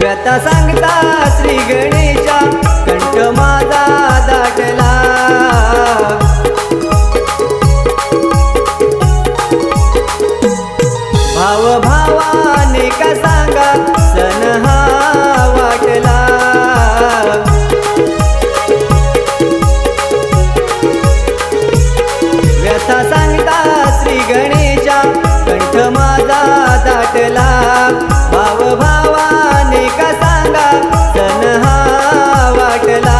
व्यथा सांगता श्री गणेशा कंठ माझा दाटला. भाव भावाने का सांगा सण हा कथा सांगता श्री गणेशा. कंठ माझा दाटला. भाव भावाने का सांगा तन हा वाटला.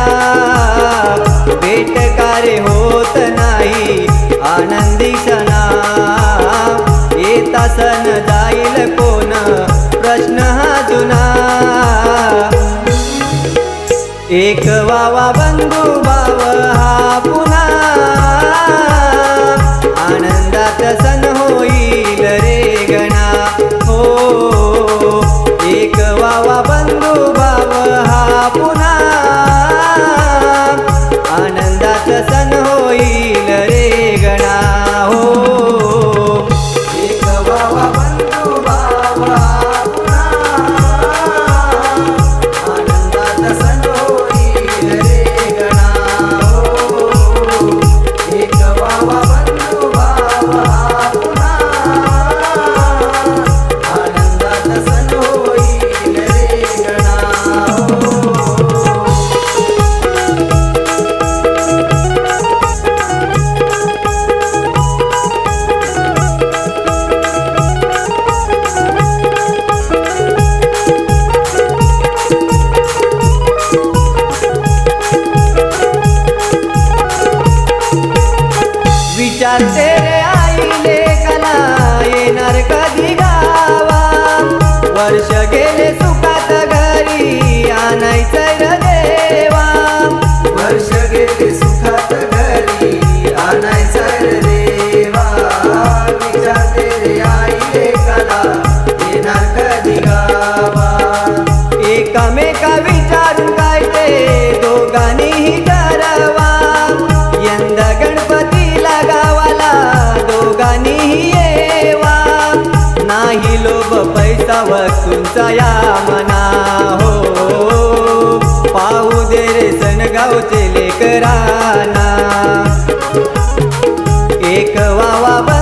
भेट कार्य होत नाही आनंदी सणा. येता सण जाईल कोण? प्रश्न हा जुना. एक वावा बंधू भाव वसूंचा या मना हो. पाहू दे रे सणगावचे लेकराना. एक वावा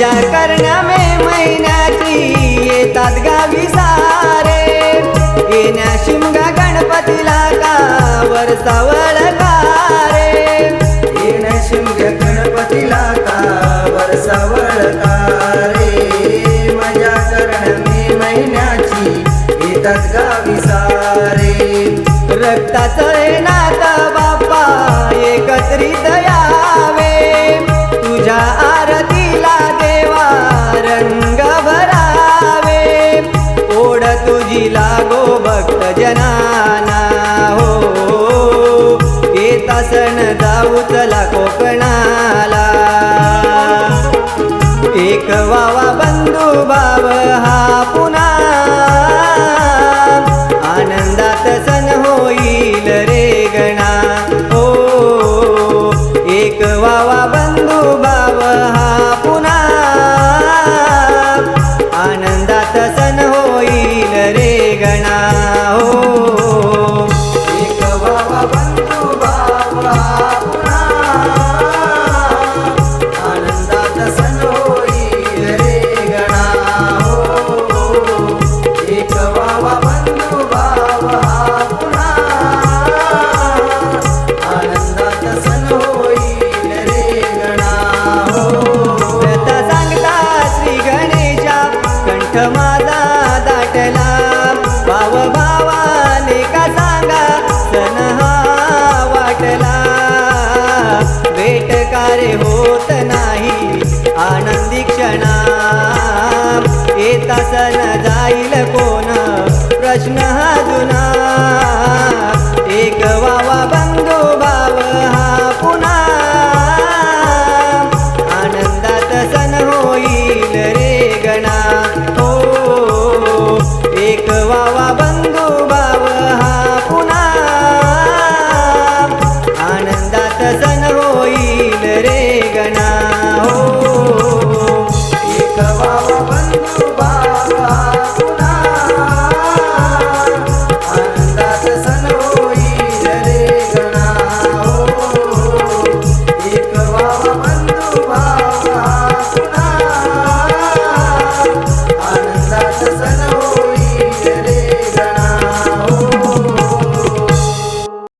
मजा करण्या मे महिन्याची. येतात गावी सारे. येण्या शिमगा गणपतीला का? वरसावळ रे? येण्या शिमगा गणपतीला का? वरसावळ रे? मजा करण्या मे महिन्याची. येतात गावी सारे. रक्ताचं हे नाता बाप्पा एकत्रित यावे. तुझ्या शिकवावा बंधू बाब हा पुन्हा. आनंदात सण होईल रे गणा. हो एक वावा बंधू बाब हा पुन्हा. आनंदात सण होईल रे गणा. हो एक वावा बंधू भाव 가시나